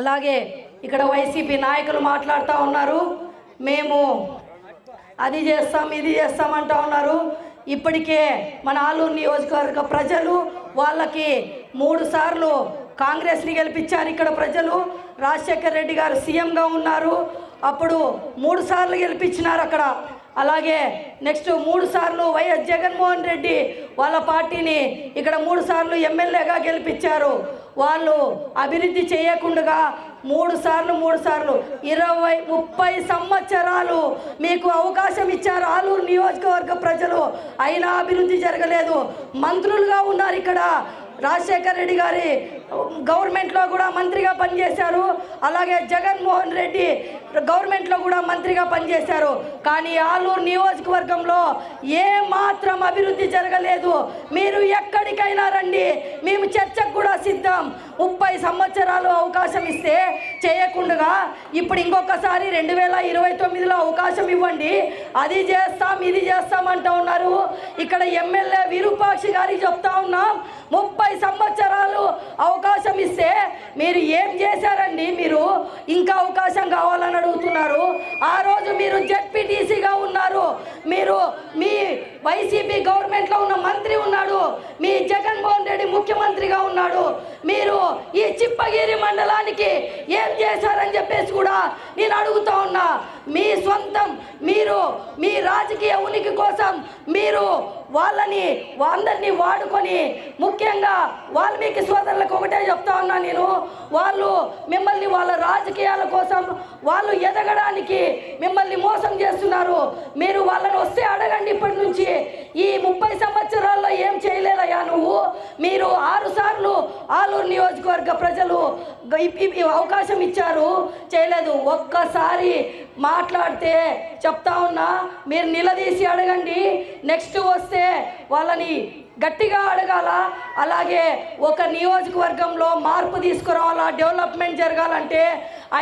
అలాగే ఇక్కడ వైసీపీ నాయకులు మాట్లాడుతూ ఉన్నారు. మేము అది చేస్తాం ఇది చేస్తామంటా ఉన్నారు. ఇప్పటికే మన ఆలూరు నియోజకవర్గ ప్రజలు వాళ్ళకి మూడు సార్లు కాంగ్రెస్ని గెలిపించారు ఇక్కడ ప్రజలు. రాజశేఖర రెడ్డి గారు సీఎంగా ఉన్నారు. అప్పుడు మూడు సార్లు గెలిపించినారు అక్కడ. అలాగే నెక్స్ట్ మూడు సార్లు వైఎస్ జగన్మోహన్ రెడ్డి వాళ్ళ పార్టీని ఇక్కడ మూడు సార్లు ఎమ్మెల్యేగా గెలిపించారు. వాళ్ళు అభివృద్ధి చేయకుండా మూడు సార్లు మూడు సార్లు ఇరవై ముప్పై సంవత్సరాలు మీకు అవకాశం ఇచ్చారు ఆలూరు నియోజకవర్గ ప్రజలు. అయినా అభివృద్ధి జరగలేదు. మంత్రులుగా ఉన్నారు ఇక్కడ రాజశేఖర్ రెడ్డి గారి గవర్నమెంట్లో కూడా మంత్రిగా పనిచేశారు. అలాగే జగన్మోహన్ రెడ్డి గవర్నమెంట్లో కూడా మంత్రిగా పనిచేశారు. కానీ ఆలూరు నియోజకవర్గంలో ఏ మాత్రం అభివృద్ధి జరగలేదు. మీరు ఎక్కడికైనా రండి. మేము చర్చకు కూడా సిద్ధం. ముప్పై సంవత్సరాలు అవకాశం ఇస్తే చేయకుండా ఇప్పుడు ఇంకొకసారి రెండు వేల ఇరవై తొమ్మిదిలో అవకాశం ఇవ్వండి. అది చేస్తాం ఇది చేస్తాం అంటూ ఉన్నారు. ఇక్కడ ఎమ్మెల్యే విరూపాక్షి గారికి చెప్తా ఉన్నాం. ముప్పై సంవత్సరాలు అవకాశం ఇస్తే మీరు ఏం చేశారండి మీరు? ఇంకా అవకాశం కావాలని అడుగుతున్నారు. ఆ రోజు మీరు జడ్పీటీసీగా ఉన్నారు. మీరు మీ వైసీపీ గవర్నమెంట్లో ఉన్న మంత్రి ఉన్నాడు. మీ జగన్మోహన్ రెడ్డి ముఖ్యమంత్రిగా ఉన్నాడు. మీరు ఈ చిప్పగిరి మండలానికి ఏం చేశారని చెప్పేసి కూడా నేను అడుగుతా ఉన్నా. మీ సొంతం మీరు మీ రాజకీయ ఉనికి కోసం మీరు వాళ్ళని అందరినీ వాడుకొని ముఖ్యంగా వాల్మీకి సోదరులకు ఒకటే చెప్తా ఉన్నా నేను. వాళ్ళు మిమ్మల్ని వాళ్ళ రాజకీయాల కోసం వాళ్ళు ఎదగడానికి మిమ్మల్ని మోసం చేస్తున్నారు. మీరు వాళ్ళని వస్తే అడగండి ఇప్పటి నుంచి. ఈ ముప్పై సంవత్సరాలు మీరు ఆరు సార్లు ఆలూరు నియోజకవర్గ ప్రజలు అవకాశం ఇచ్చారు. చేయలేదు. ఒక్కసారి మాట్లాడితే చెప్తా ఉన్నా మీరు నిలదీసి అడగండి. నెక్స్ట్ వస్తే వాళ్ళని గట్టిగా అడగాల. అలాగే ఒక నియోజకవర్గంలో మార్పు తీసుకురావాలా? డెవలప్మెంట్ జరగాలంటే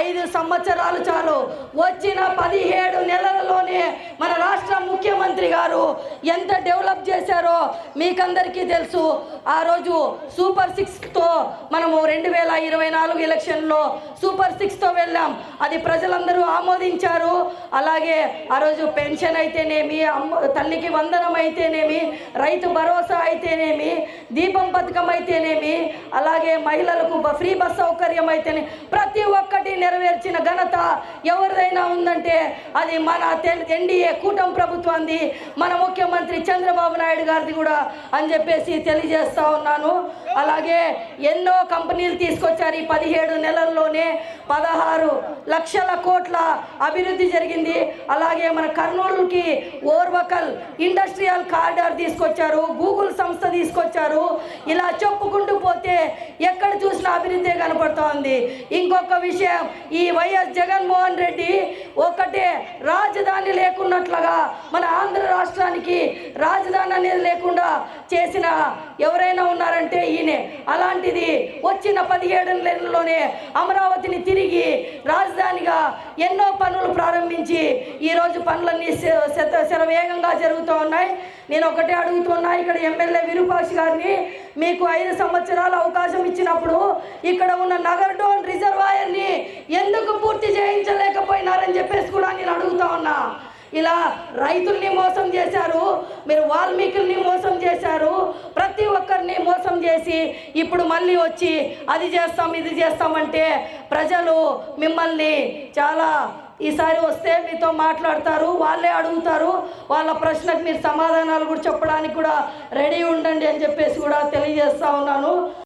ఐదు సంవత్సరాలు చాలు. వచ్చిన పదిహేడు నెలలలోనే మన రాష్ట్ర ముఖ్యమంత్రి గారు ఎంత డెవలప్ చేశారో మీకందరికీ తెలుసు. ఆ రోజు సూపర్ సిక్స్తో మనము రెండు వేల ఇరవై నాలుగు ఎలక్షన్లో సూపర్ సిక్స్తో వెళ్ళాం. అది ప్రజలందరూ ఆమోదించారు. అలాగే ఆ రోజు పెన్షన్ అయితేనేమి అమ్మ తల్లికి వందనం అయితేనేమి రైతు భరోసా అయితేనేమి దీపం పథకం అయితేనేమి అలాగే మహిళలకు ఫ్రీ బస్ సౌకర్యం అయితేనే ప్రతి ఒక్క ఇచ్చిన ఘనత ఎవరిదైనా ఉందంటే అది మన ఎన్డీఏ కూటమి ప్రభుత్వాన్ని మన ముఖ్యమంత్రి చంద్రబాబు నాయుడు గారిది కూడా అని చెప్పేసి తెలియజేస్తా ఉన్నాను. అలాగే ఎన్నో కంపెనీలు తీసుకొచ్చారు ఈ పదిహేడు నెలల్లోనే. పదహారు లక్షల కోట్ల అభివృద్ధి జరిగింది. అలాగే మన కర్నూలుకి ఓర్వకల్ ఇండస్ట్రియల్ కారిడార్ తీసుకొచ్చారు. గూగుల్ సంస్థ తీసుకొచ్చారు. ఇలా చెప్పుకుంటూ పోతే ఎక్కడ చూసినా అభివృద్ధి కనపడుతోంది. ఇంకొక విషయం ఈ వైఎస్ జగన్మోహన్ రెడ్డి ఒకటే రాజధాని లేకున్నట్లుగా మన ఆంధ్ర రాష్ట్రానికి రాజధాని అనేది లేకుండా చేసిన ఎవరైనా ఉన్నారంటే ఈయనే. అలాంటిది వచ్చిన పదిహేడు నెలల్లోనే అమరావతిని తిరిగి రాజధానిగా ఎన్నో పనులు ప్రారంభించి ఈరోజు పనులన్నీ శ- శత శరవేగంగా జరుగుతూ ఉన్నాయి. నేను ఒకటే అడుగుతున్నా ఇక్కడ ఎమ్మెల్యే విరూపాక్షి గారిని మీకు ఐదు సంవత్సరాల అవకాశం ఇచ్చినప్పుడు ఇక్కడ ఉన్న నగర్ డోన్ రిజర్వాయర్ని ఎందుకు పూర్తి చేయించలేకపోయినారని చెప్పేసి కూడా నేను అడుగుతా ఉన్నా. ఇలా రైతుల్ని మోసం చేశారు మీరు వాల్మీకుల్ని మోసం చేశారు ప్రతి ఒక్కరిని మోసం చేసి ఇప్పుడు మళ్ళీ వచ్చి అది చేస్తాం ఇది చేస్తామంటే ప్రజలు మిమ్మల్ని చాలా ఈసారి వస్తే మీతో మాట్లాడతారు వాళ్ళే అడుగుతారు వాళ్ళ ప్రశ్నకు మీరు సమాధానాలు కూడా చెప్పడానికి కూడా రెడీ ఉండండి అని చెప్పేసి కూడా తెలియజేస్తా ఉన్నాను.